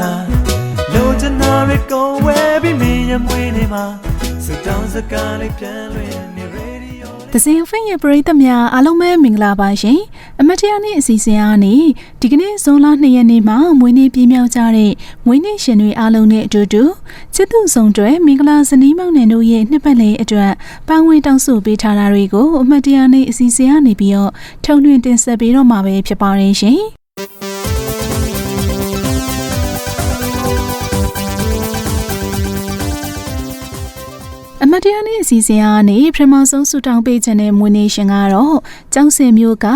လားလိုချင်တာတွေကိုဝဲပြီးမင်းရဲ့မွေးနေမှာစတောင်းစကားလေးပြန်လွင်နေရေဒီယို။သစင်ဖင်ရဲ့ပရိသတ်များအားလုံးပဲမင်္ဂလာပါရှင်။အမတ်တရားနေ့အစီအစဉ်အားနေဒီကနေ့ဇွန်လ2ရက်နေ့မှာမွေးနေ့ပြည့်မြောက်ကြတဲ့မွေးနေ့ရှင်တွေအားလုံးနဲ့အတူတူချစ်သူဆောင်တွေမင်္ဂလာဇနီးမောင်နှံတို့ရဲ့နှစ်ပတ်လည်အတွက်ပန်းဝင်တောင်းဆိုပေးထားတာတွေကိုအမတ်တရားနေ့အစီအစဉ်အားနေပြီးတော့ထုံလွှင့်တင်ဆက်ပေးတော့မှာပဲဖြစ်ပါတယ်ရှင်။ အမတ်တရားနေ့အစီအစဉ်အားနေပထမဆုံးဆူတောင်းပေးခြင်းတဲ့မွေးနေ့ရှင်ကတော့ကျောင်းစင်မျိုးက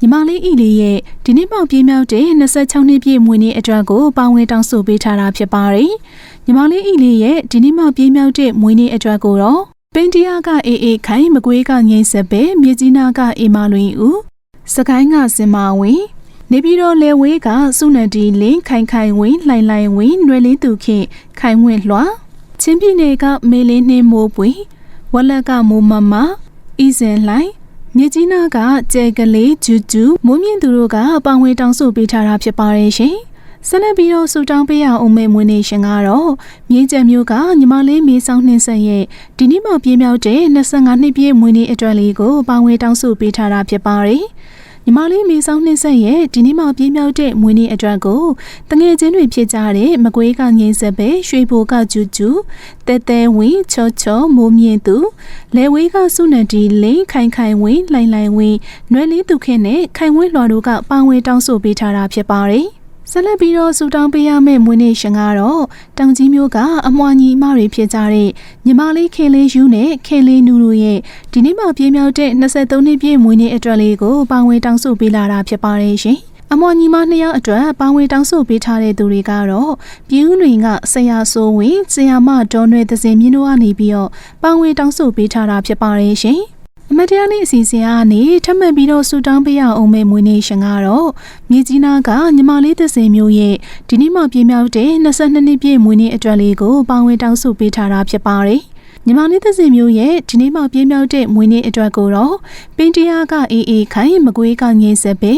ညီမလေးဤလေးရဲ့ဒီနေ့မှပြည့်မြောက်တဲ့26နှစ်ပြည့်မွေးနေ့အတွက်ကိုပါဝင်တောင်းဆိုပေးထားတာဖြစ်ပါတယ်။ညီမလေးဤလေးရဲ့ဒီနေ့မှပြည့်မြောက်တဲ့မွေးနေ့အတွက်ကိုတော့ပင်တီယာကအေးအေးခိုင်မကွေးကငိမ့်ဆက်ပဲမြေကြီးနာကအေမာလွင်ဦးစကိုင်းကစင်မာဝင်နေပြည်တော်လေဝေးကစုနတီလင်းခိုင်ခိုင်ဝင်းလှိုင်လှိုင်ဝင်းຫນွယ်လင်းသူခင်ခိုင်ဝင်းလွှာ ချင်းပြည်နယ်ကမေလင်းနှင်းမိုးပွေဝက်လက်ကမိုးမမဤစင်လှိုင်မြကြီးနာကကျဲကလေးဂျူဂျူမိုးမြင့်သူတို့ကပောင်ဝေတောင်းဆိုပေးထားတာဖြစ်ပါတယ်ရှင်။ဆက်လက်ပြီးတော့ဆူတောင်းပေးရအောင်မေမွေးနေရှင်ကတော့မြင်းကျက်မျိုးကညီမလေးမေးဆောင်နှင်းဆက်ရဲ့ဒီနေ့မှပြင်းမြောက်တဲ့25နှစ်ပြည့်မွေးနေ့အတွက်လေးကိုပောင်ဝေတောင်းဆိုပေးထားတာဖြစ်ပါတယ်။ ညီမလေးမေဆောင်နှင်းဆက်ရဲ့ဒီနေ့မှပြင်းမြောက်တဲ့မွေးနေ့အတွက်ကိုတငယ်ချင်းတွေဖြစ်ကြတဲ့မကွေးကငိမ့်ဆက်ပဲရွှေဘိုကကျူကျူတဲတဲဝင်းချောချောမိုးမြင့်သူလဲဝေးကစုနတီလင်းခိုင်ခိုင်ဝင်းလှိုင်လှိုင်ဝင်းနွယ်လေးသူခင်နဲ့ခိုင်ဝင်းလွှာတို့ကပါဝင်တောင်းဆိုပေးထားတာဖြစ်ပါတယ် ဆက်လက်ပြီးတော့ဆူတောင်းပေးရမယ့်မွေးနေ့ရှင်ကတော့တောင်ကြီးမျိုးကအမွှာညီအမတွေဖြစ်ကြတဲ့ညီမလေးခေလေးယူနဲ့ခေလေးနူတို့ရဲ့ဒီနေ့မှပြည့်မြောက်တဲ့23နှစ်ပြည့်မွေးနေ့အတွက်လေးကိုပါဝင်တောင်းဆိုပေးလာတာဖြစ်ပါတယ်ရှင်အမွန်ညီမနှစ်ယောက်အတွက်ပါဝင်တောင်းဆိုပေးထားတဲ့သူတွေကတော့ပြည်ဦးတွေကဆရာဆိုးဝင်ဆရာမဒေါ်နွယ်သစင်မြင့်တို့ကနေပြီးတော့ပါဝင်တောင်းဆိုပေးထားတာဖြစ်ပါတယ်ရှင် အမတ်တရားနေ့အစီအစဉ်ကနေထပ်မံပြီးတော့ဆူတောင်းပေးရအောင်မဲ့မွေးနေ့ရှင်ကတော့မြေကြီးနာကညီမလေးသစင်မျိုးရဲ့ဒီနေ့မှပြည့်မြောက်တဲ့22နှစ်ပြည့်မွေးနေ့အတွက်လေးကိုပါဝင်တောင်းဆိုပေးထားတာဖြစ်ပါတယ်ညီမလေးသစင်မျိုးရဲ့ဒီနေ့မှပြင်းမြောက်တဲ့မွေးနေ့အတွက်ကိုတော့ပင်တရားကအေးအေးခိုင်မကွေးကငင်းဆက်ပဲ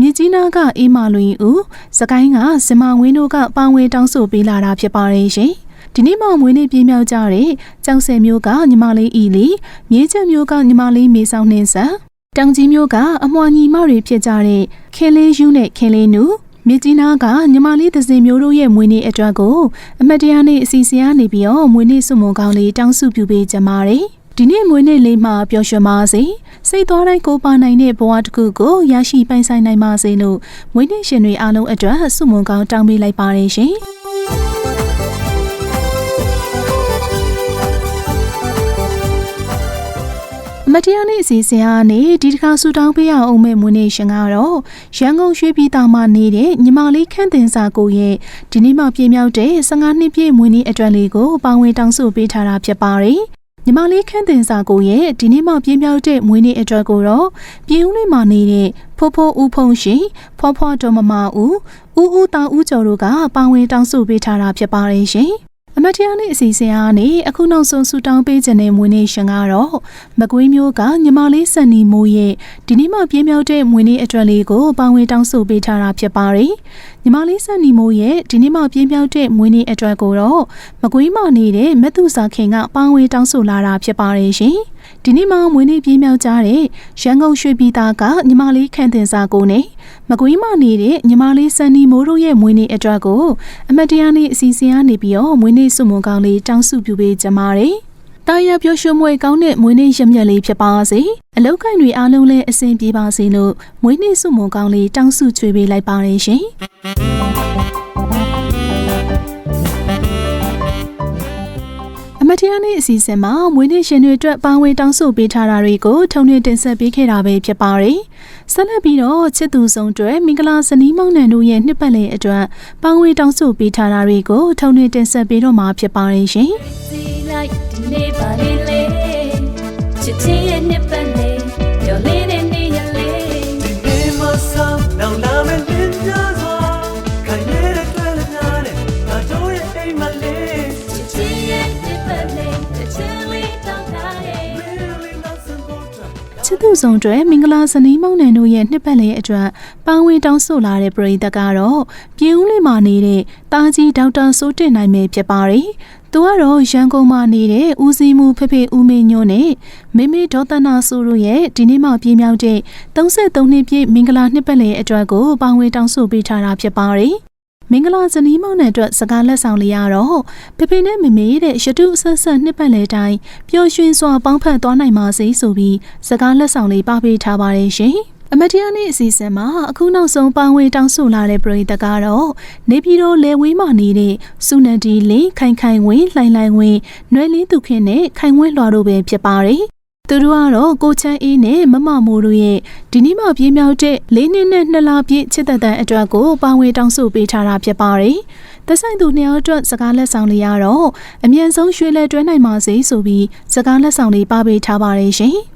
မြကြီးနာကအေးမလွင်ဦးစကိုင်းကစမဝင်းတို့ကပါဝင်တောင်းဆိုပေးလာတာဖြစ်ပါတယ်ရှင် ဒီနေ့မှမွေးနေ့ပြင်းမြောက်ကြတဲ့ကျောင်းဆယ်မျိုးကညီမလေးအီလီမြေချက်မျိုးကညီမလေးမေဆောင်နှင်းဆန်တောင်ကြီးမျိုးကအမွှာညီမတွေဖြစ်ကြတဲ့ခဲလေးယူနဲ့ခဲလေးနူမြကြီးနာကညီမလေးသစင်မျိုးတို့ရဲ့မွေးနေ့အတွက်ကိုအမတ်တရားနေ့အစီအစဉ်ကနေပြီးတော့မွေးနေ့စုမုံကောင်းလေးတောင်းစုပြုပေးကြပါတယ်ဒီနေ့မွေးနေ့လေးမှာပျော်ရွှင်ပါစေစိတ်သွားတိုင်းကိုပါနိုင်တဲ့ဘဝတစ်ခုကိုရရှိပိုင်ဆိုင်နိုင်ပါစေလို့မွေးနေ့ရှင်တွေအားလုံးအတွက်စုမုံကောင်းတောင်းပေးလိုက်ပါတယ်ရှင် မတရားနေ့အစီအစဉ်အားနေဒီတစ်ခါဆူတောင်းပေးရအောင်မဲ့မွေးနေ့ရှင်ကတော့ရန်ကုန်ရွှေပြည်သားမှနေတဲ့ညီမလေးခန့်တင်စာကိုရဲ့ဒီနေ့မှပြည့်မြောက်တဲ့15နှစ်ပြည့်မွေးနေ့အတွက်လေးကိုပါဝင်တောင်းဆိုပေးထားတာဖြစ်ပါတယ်ညီမလေးခန့်တင်စာကိုရဲ့ဒီနေ့မှပြင်းပြောက်တဲ့မွေးနေ့အတွက်ကိုတော့ပြည်ဦးလေးမှာနေတဲ့ဖိုးဖိုးဦးဖုံရှိဖွားဖွားတော်မမဦးဦးဦးတောင်ဦးကျော်တို့ကပါဝင်တောင်းဆိုပေးထားတာဖြစ်ပါတယ်ရှင် အမတ်တရားနေ့အစီအစဉ်အားနေအခုနောက်ဆုံးဆူတောင်းပေးခြင်းနဲ့မွေးနေ့ရှင်ကတော့မကွေးမျိုးကညီမလေးစံနီမိုးရဲ့ဒီနေ့မှပြင်းပြောက်တဲ့မွေးနေ့အတွက်လေးကိုပါဝင်တောင်းဆိုပေးထားတာဖြစ်ပါတယ်ညီမလေးစံနီမိုးရဲ့ဒီနေ့မှပြင်းပြောက်တဲ့မွေးနေ့အတွက်ကိုတော့မကွေးမနေတဲ့မက်သူစာခင်ကပါဝင်တောင်းဆိုလာတာဖြစ်ပါတယ်ရှင် ဒီနေ့မှမွေးနေ့ပြင်းမြောက်ကြတဲ့ရန်ကုန်ရွှေပြည်သားကညီမလေးခန့်တင်စာကိုနဲ့မကွေးမနေတဲ့ညီမလေးစန်နီမိုးတို့ရဲ့မွေးနေ့အတွက်ကိုအမတ်တရားနေ့အစီအစဉ်ကနေပြီးတော့မွေးနေ့စုမုံကောင်းလေးတောင်းစုပြုပေးကြပါတယ်။တာယာပြောရွှေမွေကောင်းတဲ့မွေးနေ့ရမြက်လေးဖြစ်ပါစေ။အလောက်ကိုင်းတွေအားလုံးလည်းအဆင်ပြေပါစေလို့မွေးနေ့စုမုံကောင်းလေးတောင်းစုချွေပေးလိုက်ပါတယ်ရှင်။ တ်တရားနေ့အစီအစဉ်မှာမွေးနေ့ရှင်တွေအတွက်ပါဝင်တောင်းဆိုပေးထားတာတွေကိုထုံနှင့်တင်ဆက်ပေးခဲ့တာပဲဖြစ်ပါတယ်။ဆက်လက်ပြီးတော့ချစ်သူဆုံးတွေမင်္ဂလာဇနီးမောင်နှံတို့ရဲ့နှစ်ပတ်လည်အတွက်ပါဝင်တောင်းဆိုပေးထားတာတွေကိုထုံနှင့်တင်ဆက်ပေးတော့မှာဖြစ်ပါတယ်ရှင်။စီလိုက်ဒီနေ့ပါလေလေချစ် ချင်လေးတောင်းထားရဲ့ Really nothing but ချစ်သူသူဆောင်တွေမင်္ဂလာဇနီးမောင်နှံတို့ရဲ့နှစ်ပတ်လည်အတွက်ပန်းဝင်တောင်းဆိုလာတဲ့ပရိသတ်ကတော့ပြည်ဦးလေးမှာနေတဲ့တာကြီးဒေါက်တာစိုးတင်နိုင်မယ်ဖြစ်ပါတယ်။သူကတော့ရန်ကုန်မှာနေတဲ့ဦးစီးမှုဖေဖေဦးမင်းညိုနဲ့မေမေဒေါသနာဆိုတို့ရဲ့ဒီနေ့မှပြင်းမြောက်တဲ့33နှစ်ပြည့်မင်္ဂလာနှစ်ပတ်လည်အတွက်ကိုပန်းဝင်တောင်းဆိုပေးထားတာဖြစ်ပါတယ်။ မင်္ဂလာဇနီးမောင်နှံအတွက်စကားလက်ဆောင်လေးရတော့ဖေဖေနဲ့မေမေတဲ့ရတုဆက်ဆက်နှစ်ပတ်လည်တိုင်းပျော်ရွှင်စွာပေါင်းဖက်သွားနိုင်ပါစေဆိုပြီးစကားလက်ဆောင်လေးပါပေးထားပါတယ်ရှင်။အမတရားနေ့အစီအစဉ်မှာအခုနောက်ဆုံးပန်းဝင်တောင်းဆိုလာတဲ့ပြည်သက်ကတော့နေပြည်တော်လေဝေးမှနေတဲ့စုနန္ဒီလင်းခိုင်ခိုင်ဝင်းလှိုင်လှိုင်ဝင်းနွယ်လင်းသူခင်နဲ့ခိုင်ဝင်းလွှာတို့ပဲဖြစ်ပါတယ်။ သူတို့ကတော့ကိုချမ်းအေးနဲ့မမမိုးတို့ရဲ့ဒီနေ့မှပြေးမြောက်တဲ့လေးနှစ်နဲ့နှစ်လပြည့်ချစ်သက်တမ်းအတွက်ကိုပါဝင်တောင်းဆိုပေးထားတာဖြစ်ပါတယ်။သက်ဆိုင်သူနှစ်ယောက်အတွက်စကားလက်ဆောင်လေးရတော့အမြန်ဆုံးရွှေလက်တွဲနိုင်ပါစေဆိုပြီးစကားလက်ဆောင်လေးပါပေးထားပါတယ်ရှင်။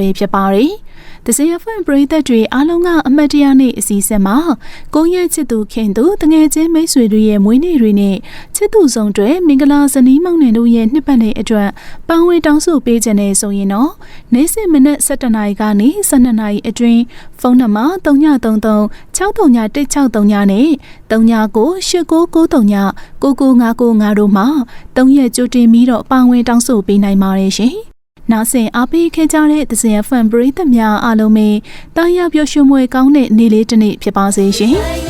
ဲဖြစ်ပါတယ်။တစရဖန်ပရိသတ်တွေအားလုံးကအမတ်တရားနေ့အစီအစဉ်မှာကိုယ့်ရဲ့ချစ်သူခင်သူတငယ်ချင်းမိတ်ဆွေတွေရဲ့မွေးနေ့တွေနဲ့ချစ်သူဆောင်တွေမင်္ဂလာဇနီးမောင်နှံတို့ရဲ့နှစ်ပတ်လည်အတွက်ပန်းဝေတောင်းဆိုပေးခြင်းနဲ့ဆိုရင်တော့နေ့စဉ်မနက်7:00နာရီကနေ12:00နာရီအတွင်းဖုန်းနံပါတ်3933 631639နဲ့39989939 9959တို့မှာ3ရက်ကြိုတင်ပြီးတော့ပန်းဝေတောင်းဆိုပေးနိုင်ပါတယ်ရှင်။ နောက်ဆင်အားပေးခဲ့ကြတဲ့သစင်ဖန်ပရိသတ်များအားလုံးပဲတာယာပျော်ရွှင်မွေကောင်းတဲ့နေ့လေးတစ်နေ့ဖြစ်ပါစေရှင်။